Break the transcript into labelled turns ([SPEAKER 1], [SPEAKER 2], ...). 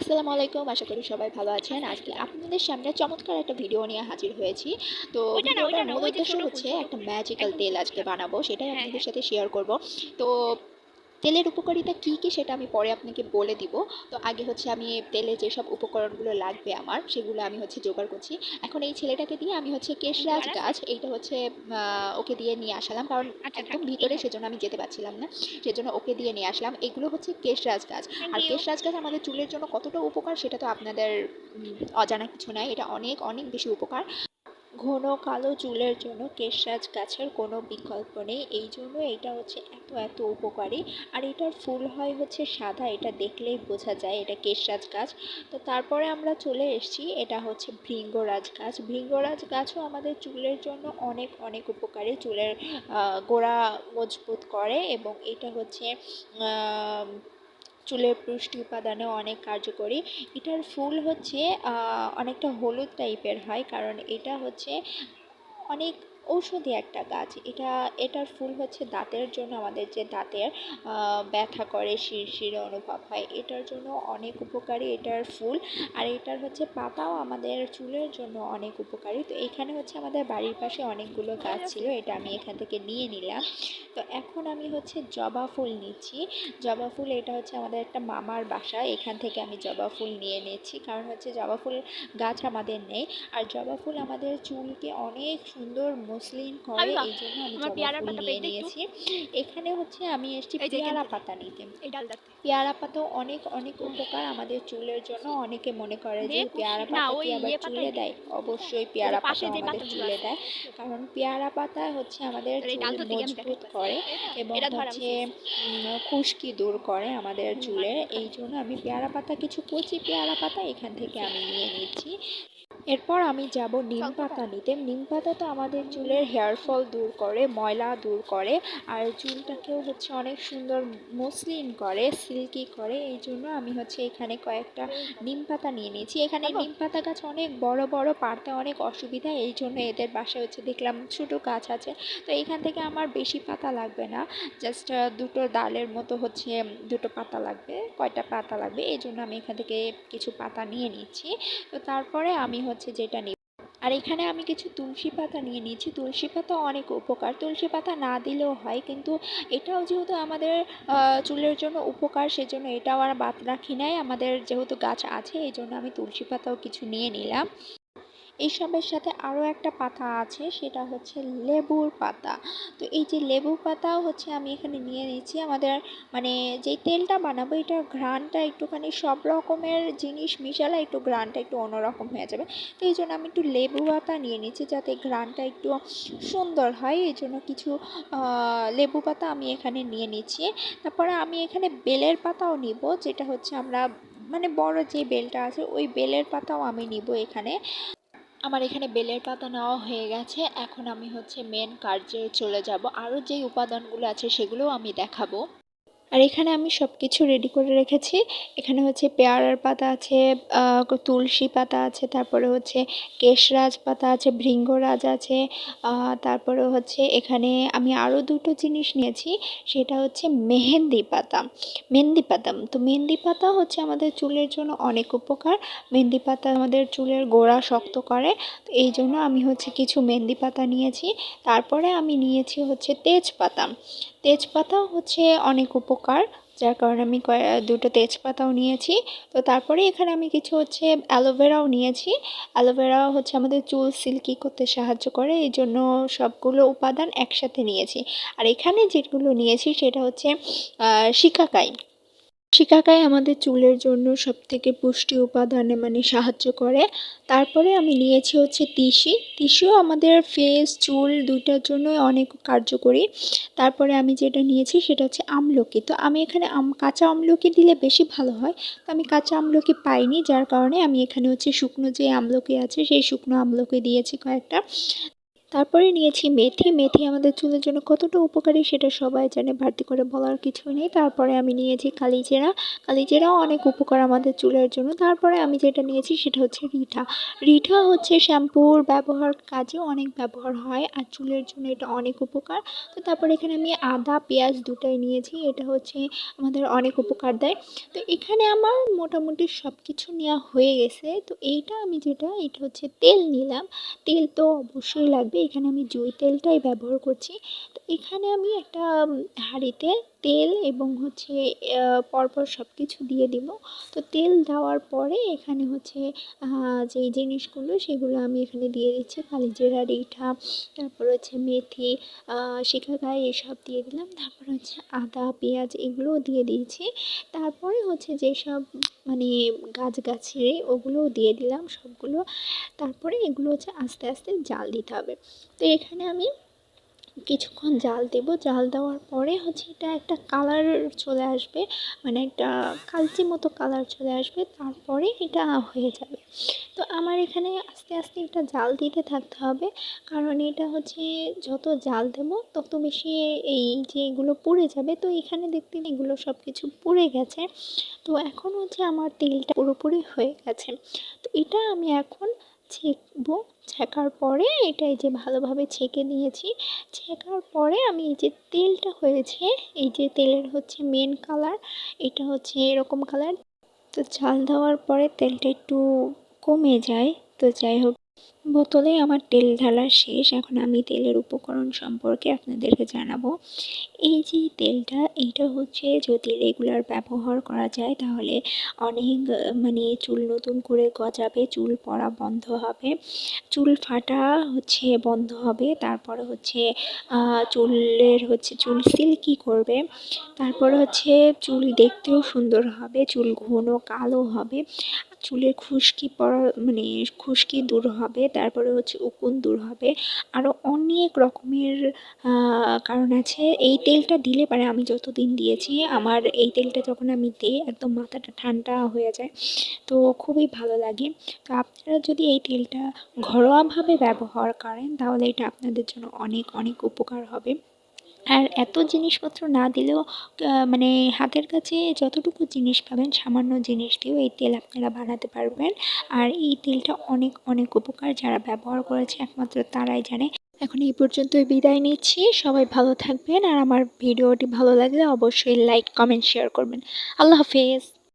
[SPEAKER 1] আসসালামু আলাইকুম আশা করি সবাই ভালো আছেন। আজকে আপনাদের সামনে চমৎকার একটা ভিডিও নিয়ে হাজির হয়েছি। তো ভিডিওটার মূল উদ্দেশ্য হচ্ছে একটা ম্যাজিক্যাল তেল আজকে বানাবো সেটাই
[SPEAKER 2] হ্যাঁ,
[SPEAKER 1] আপনাদের সাথে শেয়ার করব। তো তেলের উপকারিতা কী কী সেটা আমি পরে আপনাকে বলে দিব। তো আগে হচ্ছে আমি তেলে যেসব উপকরণগুলো লাগবে আমার সেগুলো আমি হচ্ছে জোগাড় করছি। এখন এই ছেলেটাকে দিয়ে আমি হচ্ছে কেশরাজ গাছ এইটা হচ্ছে ওকে দিয়ে নিয়ে আসলাম। কারণ
[SPEAKER 2] আচ্ছা,
[SPEAKER 1] একদম ভিতরে সেজন্য আমি যেতে পারছিলাম না সেজন্য ওকে দিয়ে নিয়ে আসলাম। এগুলো হচ্ছে কেশরাজ গাছ। আর কেশরাজ গাছ আমাদের চুলের জন্য কতটা উপকার সেটা তো আপনাদের অজানা কিছু নাই। এটা অনেক অনেক বেশি উপকার। ঘন কালো চুলের জন্য কেশরাজ গাছের কোনো বিকল্প নেই। এই জন্য এটা হচ্ছে এত এত উপকারী। আর এটার ফুল হয় হচ্ছে সাদা, এটা দেখলেই বোঝা যায় এটা কেশরাজ গাছ। তো তারপরে আমরা চলে এসেছি, এটা হচ্ছে ভৃঙ্গরাজ গাছ। ভৃঙ্গরাজ গাছও আমাদের চুলের জন্য অনেক অনেক উপকারী। চুলের গোড়া মজবুত করে এবং এটা হচ্ছে চুলের পুষ্টি উপাদানে অনেক কার্যকরী। এটার ফুল হচ্ছে অনেকটা হলুদ টাইপের হয়, কারণ এটা হচ্ছে অনেক ঔষধি একটা গাছ। এটা, এটার ফুল হচ্ছে দাঁতের জন্য আমাদের যে দাঁতের ব্যথা করে, শিরশিরে অনুভব হয়, এটার জন্য অনেক উপকারী এটার ফুল। আর এটার হচ্ছে পাতাও আমাদের চুলের জন্য অনেক উপকারী। তো এখানে হচ্ছে আমাদের বাড়ির পাশে অনেকগুলো গাছ ছিল, এটা আমি এখান থেকে নিয়ে নিলাম। তো এখন আমি হচ্ছে জবা ফুল নিচ্ছি। জবা ফুল, এটা হচ্ছে আমাদের একটা মামার বাসা, এখান থেকে আমি জবা ফুল নিয়ে নিচ্ছি। কারণ হচ্ছে জবা ফুল গাছ আমাদের নেই। আর জবা ফুল আমাদের চুলকে অনেক সুন্দর করে
[SPEAKER 2] আল্লাহ,
[SPEAKER 1] এই জন্য আমি জবা ফুল
[SPEAKER 2] পাতা
[SPEAKER 1] নিয়ে
[SPEAKER 2] পেতে
[SPEAKER 1] নিয়েছি। এখানে হচ্ছে আমি এসেছি পেয়ারা পাতা নিতে। পেয়ারা পাতা অনেক অনেক উপকার আমাদের চুলের জন্য। অনেকে মনে করে যে পেয়ারা পাতা কি আবার
[SPEAKER 2] ইয়ে
[SPEAKER 1] চুলে দেয়? অবশ্যই পেয়ারা পাতা আমাদের চুলে দেয়। কারণ পেয়ারা পাতা হচ্ছে আমাদের চুল মজবুত করে এবং হচ্ছে খুশকি দূর করে আমাদের চুলের এই জন্য আমি পেয়ারা পাতা কিছু কচি পেয়ারা পাতা এখান থেকে আমি নিয়ে নিচ্ছি। এরপর আমি যাব নিম পাতা নিতে। নিম পাতা তো আমাদের চুলের হেয়ার ফল দূর করে ময়লা দূর করে আর চুলটাকেও হচ্ছে অনেক সুন্দর মসলিন করে সিল্কি করে। এই জন্য আমি হচ্ছে এখানে কয়েকটা নিম পাতা নিয়ে নিয়েছি। এখানে? নিম পাতা গাছ অনেক বড় বড় পারতে অনেক অসুবিধা। এই জন্য এদের বাসায় হচ্ছে দেখলাম ছোটো গাছ আছে। তো এখান থেকে আমার বেশি পাতা লাগবে না। জাস্ট দুটো ডালের মতো হচ্ছে দুটো পাতা লাগবে কয়টা পাতা লাগবে। এই জন্য আমি এখান থেকে কিছু পাতা নিয়ে নিচ্ছি। তো তারপরে আমি হচ্ছে যেটা নেব। আর এখানে আমি কিছু তুলসী পাতা নিয়ে নিয়েছি। তুলসী পাতা অনেক উপকার। তুলসী পাতা না দিলেও হয়, কিন্তু এটাও যেহেতু আমাদের চুলের জন্য উপকার, সেজন্য এটাও আর বাদ রাখি নাই। আমাদের যেহেতু গাছ আছে এই জন্য আমি তুলসী পাতাও কিছু নিয়ে নিলাম। এইসবের সাথে আরও একটা পাতা আছে, সেটা হচ্ছে লেবুর পাতা। তো এই যে লেবু পাতাও হচ্ছে আমি এখানে নিয়ে নিয়েছি। আমাদের মানে যেই তেলটা বানাবো, এটার ঘ্রাণটা একটুখানি সব রকমের জিনিস মিশালে একটু ঘ্রাণটা একটু অন্যরকম হয়ে যাবে। তো এই জন্য আমি একটু লেবু পাতা নিয়ে নিচ্ছি যাতে ঘ্রাণটা একটু সুন্দর হয়। এই জন্য কিছু লেবু পাতা আমি এখানে নিয়ে নিচ্ছি তারপরে আমি এখানে বেলের পাতাও নিব, যেটা হচ্ছে আমরা মানে বড় যে বেলটা আছে, ওই বেলের পাতাও আমি নিব এখানে। আমার এখানে বেলের পাতা নেওয়া হয়ে গেছে। এখন আমি হচ্ছে মেন কার্যে চলে যাব। আরও যেই উপাদানগুলো আছে সেগুলোও আমি দেখাবো। আর এখানে আমি সব কিছু রেডি করে রেখেছি। এখানে হচ্ছে পেয়ারার পাতা আছে তুলসী পাতা আছে, তারপরে হচ্ছে কেশরাজ পাতা আছে, ভৃঙ্গরাজ আছে তারপরে হচ্ছে এখানে আমি আরও দুটো জিনিস নিয়েছি, সেটা হচ্ছে মেহেন্দি পাতা। মেহেন্দি পাতা, তো মেহেন্দি পাতা হচ্ছে আমাদের চুলের জন্য অনেক উপকার। মেহেন্দি পাতা আমাদের চুলের গোড়া শক্ত করে, তো এই জন্য আমি হচ্ছে কিছু মেহেন্দি পাতা নিয়েছি। তারপরে আমি নিয়েছি হচ্ছে তেজপাতা। তেজপাতাও হচ্ছে অনেক উপকার, যার কারণে আমি দুটো তেজপাতাও নিয়েছি। তো তারপরে এখানে আমি কিছু হচ্ছে অ্যালোভেরাও নিয়েছি। অ্যালোভেরাও হচ্ছে আমাদের চুল সিল্কি করতে সাহায্য করে, এই জন্য সবগুলো উপাদান একসাথে নিয়েছি। আর এখানে যেগুলো নিয়েছি সেটা হচ্ছে শিকাকাই। শিকাকাই আমাদের চুলের জন্য সবথেকে পুষ্টি উপাদানে মানে সাহায্য করে। তারপরে আমি নিয়েছি হচ্ছে তিসি। তিসিও আমাদের ফেস চুল দুইটার জন্যই অনেক কার্যকরী। তারপরে আমি যেটা নিয়েছি সেটা হচ্ছে আমলকি। তো আমি এখানে কাঁচা আমলকি দিলে বেশি ভালো হয়। তো আমি কাঁচা আমলকি পাইনি, যার কারণে আমি এখানে হচ্ছে শুকনো যে আমলকি আছে, সেই শুকনো আমলকি দিয়েছি কয়েকটা। তারপরে নিয়েছি মেথি। মেথি আমাদের চুলের জন্য কতটা উপকারী সেটা সবাই জানে, বাড়তি করে বলার কিছুই নেই। তারপরে আমি নিয়েছি কালিজিরা। কালিজিরাও অনেক উপকার আমাদের চুলের জন্য। তারপরে আমি যেটা নিয়েছি সেটা হচ্ছে রিঠা। রিঠা হচ্ছে শ্যাম্পুর ব্যবহার কাজে অনেক ব্যবহার হয় আর চুলের জন্য এটা অনেক উপকার। তো তারপরে এখানে আমি আদা, পেঁয়াজ দুটাই নিয়েছি। এটা হচ্ছে আমাদের অনেক উপকার দেয়। তো এখানে আমার মোটামুটি সব কিছু নেওয়া হয়ে গেছে। তো এইটা আমি যেটা, এটা হচ্ছে তেল নিলাম। তেল তো অবশ্যই লাগবে। এখানে আমি জুঁই তেলটাই ব্যবহার করছি। তো এখানে আমি একটা হাঁড়িতে তেল এবং হচ্ছে পরপর সব কিছু দিয়ে দিব। তো তেল দেওয়ার পরে এখানে হচ্ছে যেই জিনিসগুলো সেগুলো আমি এখানে দিয়ে দিচ্ছি। কালিজিরা, রিঠা, তারপর হচ্ছে মেথি শিকাকাই এসব দিয়ে দিলাম। তারপর হচ্ছে আদা, পেঁয়াজ এগুলোও দিয়ে দিয়েছি। তারপরে হচ্ছে যেসব মানে গাছগাছড়ি ওগুলোও দিয়ে দিলাম সবগুলো। তারপরে এগুলো হচ্ছে আস্তে আস্তে জাল দিতে হবে। তো এখানে আমি কিছুক্ষণ জাল দেব। জাল দেওয়ার পরে হচ্ছে এটা একটা কালার চলে আসবে মানে একটা কালচে মতো কালার চলে আসবে, তারপরে এটা হয়ে যাবে। তো আমার এখানে আস্তে আস্তে এটা জাল দিতে থাকতে হবে, কারণ এটা হচ্ছে যত জাল দেবো তত বেশি এই যে এগুলো পুড়ে যাবে, তো এখানে দেখতে এগুলো সব কিছু পুড়ে গেছে। তো এখন হচ্ছে আমার তেলটা পুরোপুরি হয়ে গেছে। তো এটা আমি এখন ছেঁকবো। ছেঁকার পরে এটা এই যে ভালোভাবে ছেঁকে নিয়েছি। ছেঁকার পরে আমি এই যে তেলটা হয়েছে, এই যে তেলের হচ্ছে মেন কালার এটা হচ্ছে এরকম কালার তো চাল দেওয়ার পরে তেলটা একটু কমে যায়। তো যাই হোক বোতলে আমার তেল ঢালা শেষ। এখন আমি তেলের উপকরণ সম্পর্কে আপনাদেরকে জানাব। এই যে তেলটা, এইটা হচ্ছে যদি রেগুলার ব্যবহার করা যায় তাহলে অনেক মানে চুল নতুন করে গজাবে, চুল পড়া বন্ধ হবে। চুল ফাটা হচ্ছে বন্ধ হবে। তারপরে হচ্ছে চুলের হচ্ছে, চুল সিল্কি করবে। তারপরে হচ্ছে চুল দেখতেও সুন্দর হবে, চুল ঘন কালো হবে। চুলের খুশকি পড়া মানে খুশকি দূর হবে, তারপরে হচ্ছে উকুন দূর হবে। আরও অনেক রকমের কারণ আছে। এই তেলটা দিলে পারে আমি যতদিন দিয়েছি, আমার এই তেলটা যখন আমি দিই, একদম মাথাটা ঠান্ডা হয়ে যায়। তো খুবই ভালো লাগে। তো আপনারা যদি এই তেলটা ঘরোয়াভাবে ব্যবহার করেন, তাহলে এটা আপনাদের জন্য অনেক অনেক উপকার হবে। আর এত জিনিসপত্র না দিলেও মানে হাতের কাছে যতটুকু জিনিস পাবেন, সামান্য জিনিস দিয়েও এই তেল আপনারা বানাতে পারবেন। আর এই তেলটা অনেক অনেক উপকার যারা ব্যবহার করেছে, একমাত্র তারাই জানে। এখন এই পর্যন্তই বিদায় নিচ্ছি। সবাই ভালো থাকবেন। আর আমার ভিডিওটি ভালো লাগলে অবশ্যই লাইক কমেন্ট শেয়ার করবেন। আল্লাহ হাফেজ।